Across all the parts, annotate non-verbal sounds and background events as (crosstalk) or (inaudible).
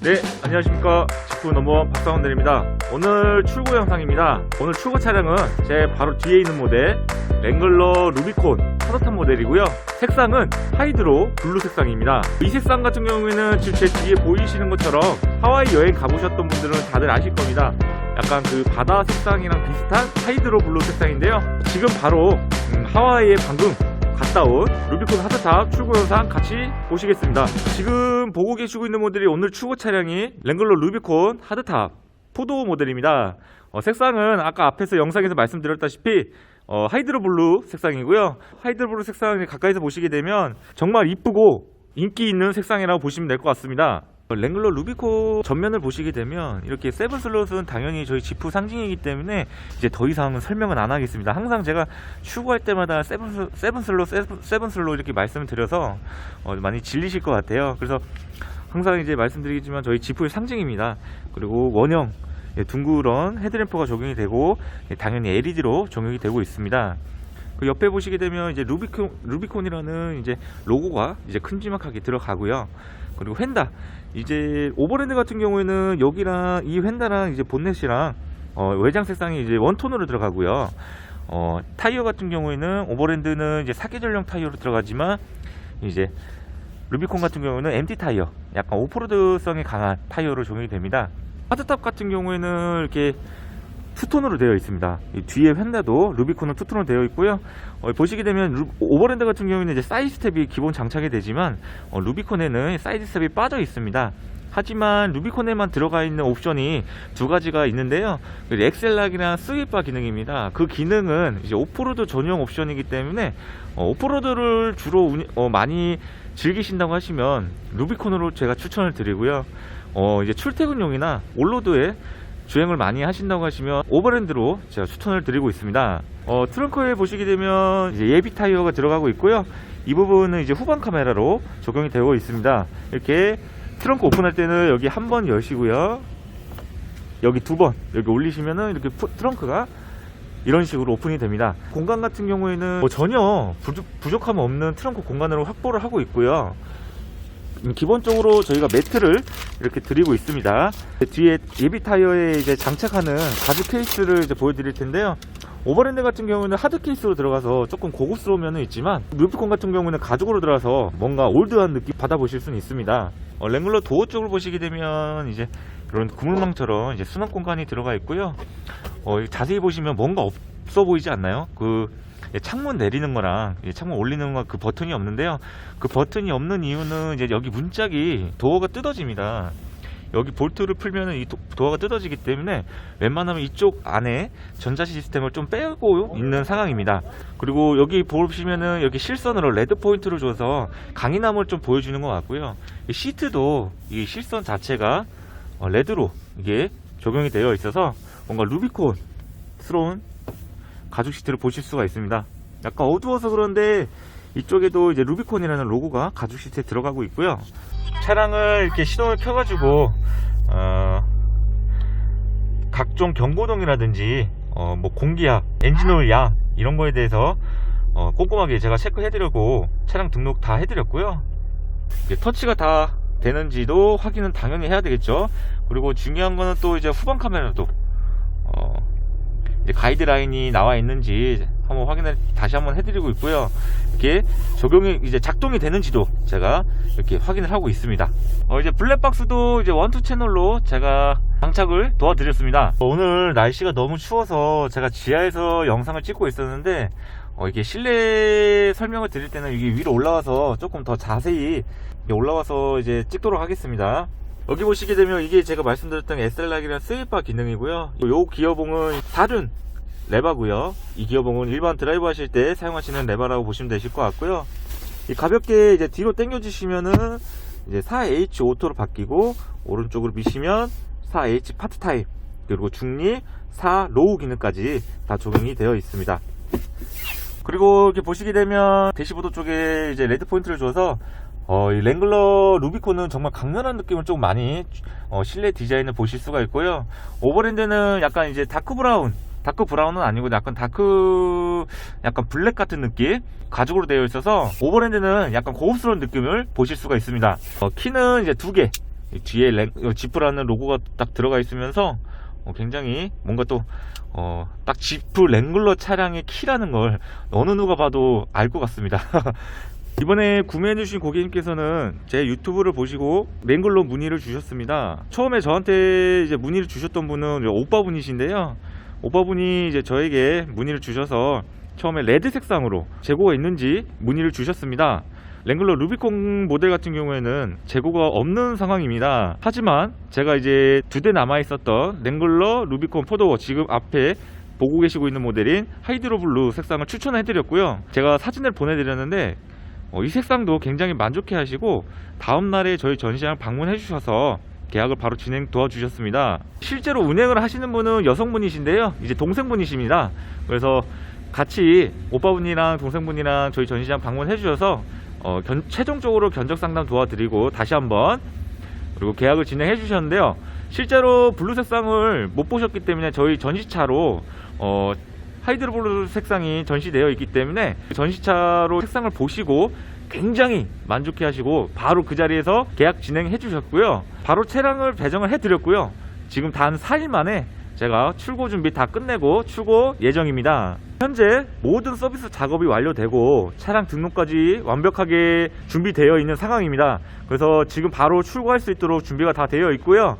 네, 안녕하십니까. 직구 넘버원 박상원 대리입니다. 오늘 출고 영상입니다. 오늘 출고 차량은 제 바로 뒤에 있는 모델 랭글러 루비콘 타도탄 모델이고요. 색상은 하이드로 블루 색상입니다. 이 색상 같은 경우에는 지금 제 뒤에 보이시는 것처럼 하와이 여행 가보셨던 분들은 다들 아실 겁니다. 약간 그 바다 색상이랑 비슷한 하이드로 블루 색상인데요. 지금 바로 음, 하와이에 방금 갔다 온 루비콘 하드탑 출고 영상 같이 보시겠습니다. 지금 보고 계시고 있는 모델이 오늘 출고 차량이 랭글러 루비콘 하드탑 포도 모델입니다. 어, 색상은 아까 앞에서 영상에서 말씀드렸다시피 어, 하이드로 블루 색상이고요. 하이드로 블루 색상을 가까이서 보시게 되면 정말 이쁘고 인기 있는 색상이라고 보시면 될 것 같습니다. 어, 랭글러 루비콘 전면을 보시게 되면 이렇게 세븐 슬롯은 당연히 저희 지프 상징이기 때문에 이제 더 이상은 설명은 안 하겠습니다. 항상 제가 추구할 때마다 세븐, 슬- 세븐 슬롯, 세븐, 세븐 슬롯 이렇게 말씀을 드려서 어, 많이 질리실 것 같아요. 그래서 항상 이제 말씀드리겠지만 저희 지프의 상징입니다. 그리고 원형 예, 둥그런 헤드램프가 적용이 되고 예, 당연히 LED로 적용이 되고 있습니다. 그 옆에 보시게 되면 이제 루비콘 루비콘이라는 이제 로고가 이제 큼지막하게 들어가고요. 그리고 휀다 이제 오버랜드 같은 경우에는 여기랑 이 휀다랑 이제 본넷이랑 어, 외장 색상이 이제 원톤으로 들어가고요. 어, 타이어 같은 경우에는 오버랜드는 이제 사계절용 타이어로 들어가지만 이제 루비콘 같은 경우는 MT 타이어, 약간 오프로드성이 강한 타이어로 적용이 됩니다. 하드탑 같은 경우에는 이렇게 투톤으로 되어 있습니다. 이 뒤에 휀다도 루비콘은 투톤으로 되어 있고요. 어, 보시게 되면 루- 오버랜드 같은 경우에는 이제 사이드 스텝이 기본 장착이 되지만 어, 루비콘에는 사이드 스텝이 빠져 있습니다. 하지만 루비콘에만 들어가 있는 옵션이 두 가지가 있는데요. 그 엑셀락이랑 스윗바 기능입니다. 그 기능은 이제 오프로드 전용 옵션이기 때문에 어, 오프로드를 주로 운- 어, 많이 즐기신다고 하시면 루비콘으로 제가 추천을 드리고요. 어, 이제 출퇴근용이나 올로드에 주행을 많이 하신다고 하시면 오버랜드로 제가 추천을 드리고 있습니다. 어, 트렁크에 보시게 되면 예비 타이어가 들어가고 있고요. 이 부분은 이제 후방 카메라로 적용이 되고 있습니다. 이렇게 트렁크 오픈할 때는 여기 한 번 여시고요. 여기 두 번 여기 올리시면은 이렇게 푸- 트렁크가 이런 식으로 오픈이 됩니다. 공간 같은 경우에는 뭐 전혀 부족, 부족함 없는 트렁크 공간으로 확보를 하고 있고요. 음, 기본적으로 저희가 매트를 이렇게 드리고 있습니다. 뒤에 예비 타이어에 이제 장착하는 가죽 케이스를 이제 보여드릴 텐데요. 오버랜드 같은 경우는 하드 케이스로 들어가서 조금 고급스러운 면은 있지만 루비콘 같은 경우는 가죽으로 들어가서 뭔가 올드한 느낌 받아보실 수는 있습니다. 어, 랭글러 도어 쪽을 보시게 되면 이제 이런 그물망처럼 이제 수납 공간이 들어가 있고요. 어, 자세히 보시면 뭔가 없어 보이지 않나요? 그 예, 창문 내리는 거랑 예, 창문 올리는 거 그 버튼이 없는데요. 그 버튼이 없는 이유는 이제 여기 문짝이 도어가 뜯어집니다. 여기 볼트를 풀면은 이 도, 도어가 뜯어지기 때문에 웬만하면 이쪽 안에 전자 시스템을 좀 빼고 있는 상황입니다. 그리고 여기 보시면은 여기 실선으로 레드 포인트를 줘서 강인함을 좀 보여주는 것 같고요. 이 시트도 이 실선 자체가 어, 레드로 이게 적용이 되어 있어서 뭔가 루비콘스러운 가죽 시트를 보실 수가 있습니다. 약간 어두워서 그런데 이쪽에도 이제 루비콘이라는 로고가 가죽 시트에 들어가고 있고요. 차량을 이렇게 시동을 켜가지고 어, 각종 경고등이라든지 어, 뭐 공기압, 엔진오일 양 이런 거에 대해서 어, 꼼꼼하게 제가 체크해드리고 차량 등록 다 해드렸고요. 터치가 다 되는지도 확인은 당연히 해야 되겠죠. 그리고 중요한 거는 또 이제 후방 카메라도 가이드라인이 나와 있는지 한번 확인을 다시 한번 해드리고 있고요. 이렇게 적용이 이제 작동이 되는지도 제가 이렇게 확인을 하고 있습니다. 어, 이제 블랙박스도 이제 원투 채널로 제가 장착을 도와드렸습니다. 어, 오늘 날씨가 너무 추워서 제가 지하에서 영상을 찍고 있었는데 어, 이게 실내 설명을 드릴 때는 이게 위로 올라와서 조금 더 자세히 올라와서 이제 찍도록 하겠습니다. 여기 보시게 되면 이게 제가 말씀드렸던 SL락이랑 스윗바 기능이고요. 요 기어봉은 4륜 레바고요. 이 기어봉은 일반 드라이브 하실 때 사용하시는 레바라고 보시면 되실 것 같고요. 이 가볍게 이제 뒤로 당겨 주시면은 이제 4H 오토로 바뀌고 오른쪽으로 미시면 4H 파트 타입 그리고 중립 4 로우 기능까지 다 적용이 되어 있습니다. 그리고 이렇게 보시게 되면 대시보드 쪽에 이제 레드 포인트를 줘서 어, 이 랭글러 루비콘은 정말 강렬한 느낌을 좀 많이 어, 실내 디자인을 보실 수가 있고요. 오버랜드는 약간 이제 다크 브라운, 다크 브라운은 아니고 약간 다크, 약간 블랙 같은 느낌 가죽으로 되어 있어서 오버랜드는 약간 고급스러운 느낌을 보실 수가 있습니다. 어, 키는 이제 두 개. 이 뒤에 랭, 어, 지프라는 로고가 딱 들어가 있으면서 어, 굉장히 뭔가 또 어, 딱 지프 랭글러 차량의 키라는 걸 어느 누가 봐도 알 것 같습니다. (laughs) 이번에 구매해주신 고객님께서는 제 유튜브를 보시고 랭글러 문의를 주셨습니다. 처음에 저한테 이제 문의를 주셨던 분은 오빠분이신데요. 오빠분이 이제 저에게 문의를 주셔서 처음에 레드 색상으로 재고가 있는지 문의를 주셨습니다. 랭글러 루비콘 모델 같은 경우에는 재고가 없는 상황입니다. 하지만 제가 이제 두 대 남아 있었던 랭글러 루비콘 포도워 지금 앞에 보고 계시고 있는 모델인 하이드로 블루 색상을 추천해 드렸고요. 제가 사진을 보내드렸는데 어, 이 색상도 굉장히 만족해 하시고 다음날에 저희 전시장 방문해 주셔서 계약을 바로 진행 도와주셨습니다. 실제로 운행을 하시는 분은 여성분이신데요. 이제 동생분이십니다. 그래서 같이 오빠분이랑 동생분이랑 저희 전시장 방문해 주셔서 어, 견- 최종적으로 견적 상담 도와드리고 다시 한번 그리고 계약을 진행해 주셨는데요. 실제로 블루 색상을 못 보셨기 때문에 저희 전시차로 어, 하이드로 블루 색상이 전시되어 있기 때문에 전시차로 색상을 보시고 굉장히 만족해 하시고 바로 그 자리에서 계약 진행해 주셨고요. 바로 차량을 배정을 해 드렸고요. 지금 단 4일 만에 제가 출고 준비 다 끝내고 출고 예정입니다. 현재 모든 서비스 작업이 완료되고 차량 등록까지 완벽하게 준비되어 있는 상황입니다. 그래서 지금 바로 출고할 수 있도록 준비가 다 되어 있고요.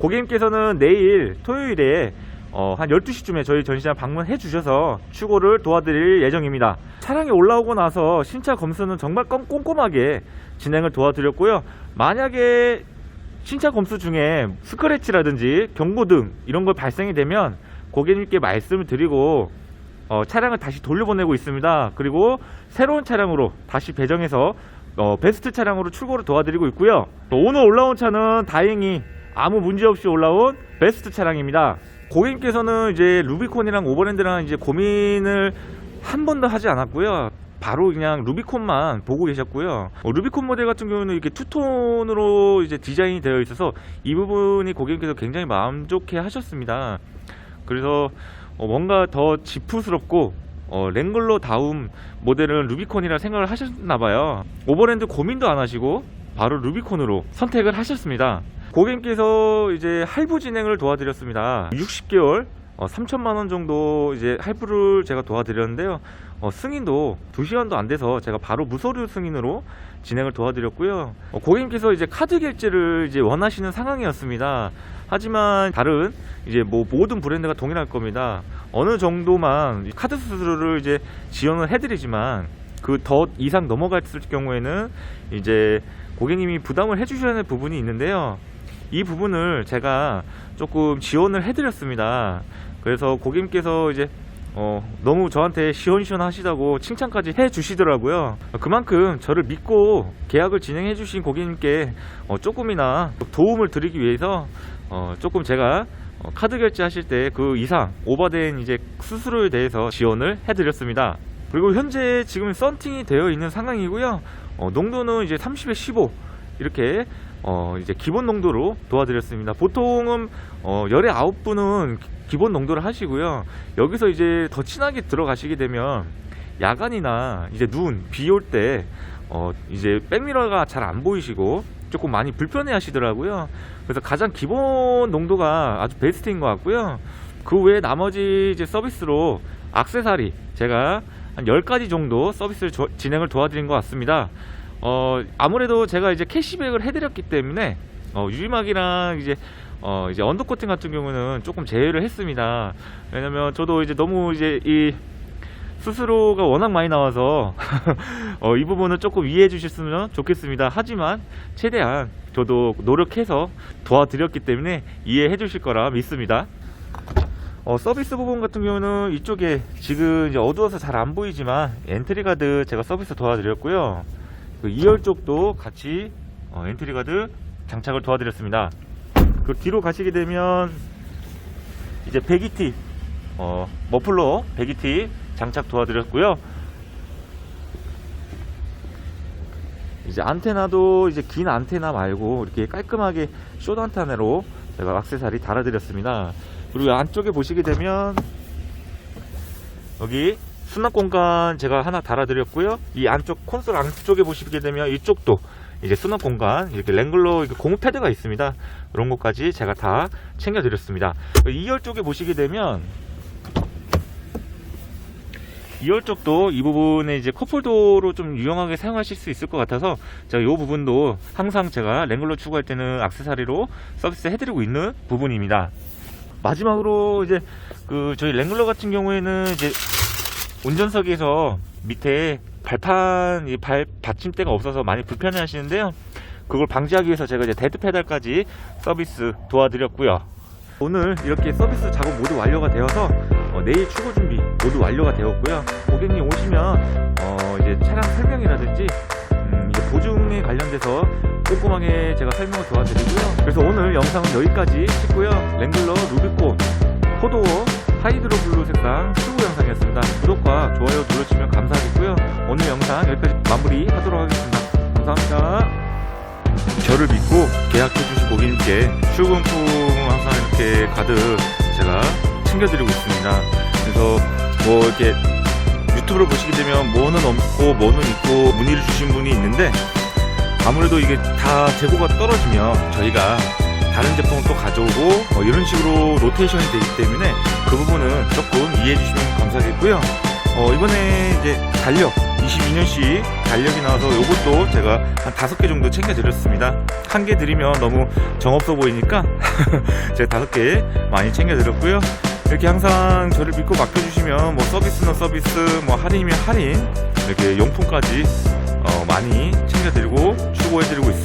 고객님께서는 내일 토요일에 어, 한 12시쯤에 저희 전시장 방문해 주셔서 출고를 도와드릴 예정입니다. 차량이 올라오고 나서 신차 검수는 정말 꼼- 꼼꼼하게 진행을 도와드렸고요. 만약에 신차 검수 중에 스크래치라든지 경고등 이런 걸 발생이 되면 고객님께 말씀을 드리고 어, 차량을 다시 돌려보내고 있습니다. 그리고 새로운 차량으로 다시 배정해서 어, 베스트 차량으로 출고를 도와드리고 있고요. 오늘 올라온 차는 다행히 아무 문제 없이 올라온 베스트 차량입니다. 고객님께서는 이제 루비콘이랑 오버랜드랑 이제 고민을 한 번도 하지 않았고요. 바로 그냥 루비콘만 보고 계셨고요. 어, 루비콘 모델 같은 경우는 이렇게 투톤으로 이제 디자인이 되어 있어서 이 부분이 고객님께서 굉장히 만족해 하셨습니다. 그래서 어, 뭔가 더 지프스럽고 어, 랭글러 다음 모델은 루비콘이라 생각을 하셨나봐요. 오버랜드 고민도 안 하시고 바로 루비콘으로 선택을 하셨습니다. 고객님께서 이제 할부 진행을 도와드렸습니다. 60개월 3천만 원 정도 이제 할부를 제가 도와드렸는데요. 어, 승인도 2시간도 안 돼서 제가 바로 무서류 승인으로 진행을 도와드렸고요. 어, 고객님께서 이제 카드 결제를 이제 원하시는 상황이었습니다. 하지만 다른 이제 뭐 모든 브랜드가 동일할 겁니다. 어느 정도만 이 카드 수수료를 이제 지원을 해드리지만 그 더 이상 넘어갔을 경우에는 이제 고객님이 부담을 해주셔야 할 부분이 있는데요. 이 부분을 제가 조금 지원을 해드렸습니다. 그래서 고객님께서 이제 어, 너무 저한테 시원시원 하시다고 칭찬까지 해 주시더라고요. 그만큼 저를 믿고 계약을 진행해 주신 고객님께 어, 조금이나 도움을 드리기 위해서 어, 조금 제가 어, 카드 결제하실 때 그 이상 오버된 이제 수수료에 대해서 지원을 해 드렸습니다. 그리고 현재 지금 썬팅이 되어 있는 상황이고요. 어, 농도는 이제 30에 15 이렇게 어, 이제 기본 농도로 도와드렸습니다. 보통은 어, 열의 아홉 분은 기본 농도를 하시고요. 여기서 이제 더 진하게 들어가시게 되면 야간이나 이제 눈, 비 올 때 어, 이제 백미러가 잘 안 보이시고 조금 많이 불편해 하시더라고요. 그래서 가장 기본 농도가 아주 베스트인 것 같고요. 그 외에 나머지 이제 서비스로 악세사리 제가 한 10가지 정도 서비스를 조- 진행을 도와드린 것 같습니다. 어, 아무래도 제가 이제 캐시백을 해드렸기 때문에 어, 유리막이랑 이제 어, 이제 언더코팅 같은 경우는 조금 제외를 했습니다. 왜냐면 저도 이제 너무 이제 이 수수료가 워낙 많이 나와서 (laughs) 어, 이 부분은 조금 이해해 주셨으면 좋겠습니다. 하지만 최대한 저도 노력해서 도와드렸기 때문에 이해해 주실 거라 믿습니다. 어, 서비스 부분 같은 경우는 이쪽에 지금 이제 어두워서 잘 안 보이지만 엔트리 가드 제가 서비스 도와드렸고요. 그 2열 쪽도 같이 어, 엔트리 가드 장착을 도와드렸습니다. 그 뒤로 가시게 되면 이제 배기티 어, 머플러 배기티 장착 도와드렸고요. 이제 안테나도 이제 긴 안테나 말고 이렇게 깔끔하게 숏 안테나로 제가 악세사리 달아드렸습니다. 그리고 안쪽에 보시게 되면 여기 수납 공간 제가 하나 달아드렸고요. 이 안쪽 콘솔 안쪽에 보시게 되면 이쪽도 이제 수납 공간, 이렇게 랭글러 고무 패드가 있습니다. 이런 것까지 제가 다 챙겨드렸습니다. 2열 쪽에 보시게 되면 2열 쪽도 이 부분에 이제 컵홀더로 좀 유용하게 사용하실 수 있을 것 같아서 제가 이 부분도 항상 제가 랭글러 추구할 때는 악세사리로 서비스 해드리고 있는 부분입니다. 마지막으로 이제 그 저희 랭글러 같은 경우에는 이제 운전석에서 밑에 발판 이발 받침대가 없어서 많이 불편해 하시는데요. 그걸 방지하기 위해서 제가 이제 데드 페달까지 서비스 도와드렸고요. 오늘 이렇게 서비스 작업 모두 완료가 되어서 어, 내일 출고 준비 모두 완료가 되었고요. 고객님 오시면 어, 이제 차량 설명이라든지 음, 이제 보증에 관련돼서 꼼꼼하게 제가 설명을 도와드리고요. 그래서 오늘 영상은 여기까지 찍고요. 랭글러 루비콘 포도어 하이드로 블루 색상 출고 영상이었습니다. 구독과 좋아요 눌러주시면 감사하겠고요. 오늘 영상 여기까지 마무리하도록 하겠습니다. 감사합니다. 저를 믿고 계약해주신 고객님께 출근품 항상 이렇게 가득 제가 챙겨드리고 있습니다. 그래서 뭐 이렇게 유튜브를 보시게 되면 뭐는 없고 뭐는 있고 문의를 주신 분이 있는데 아무래도 이게 다 재고가 떨어지면 저희가 다른 제품을 또 가져오고 뭐 이런 식으로 로테이션이 되기 때문에 그 부분은 조금 이해해 주시면 감사하겠고요. 어, 이번에 이제 달력 22년식 달력이 나와서 이것도 제가 한 다섯 개 정도 챙겨 드렸습니다. 한 개 드리면 너무 정없어 보이니까 (laughs) 제가 다섯 개 많이 챙겨 드렸고요. 이렇게 항상 저를 믿고 맡겨주시면 뭐 서비스나 서비스, 뭐 할인이면 할인 이렇게 용품까지 어, 많이 챙겨 드리고 추구해 드리고 있습니다.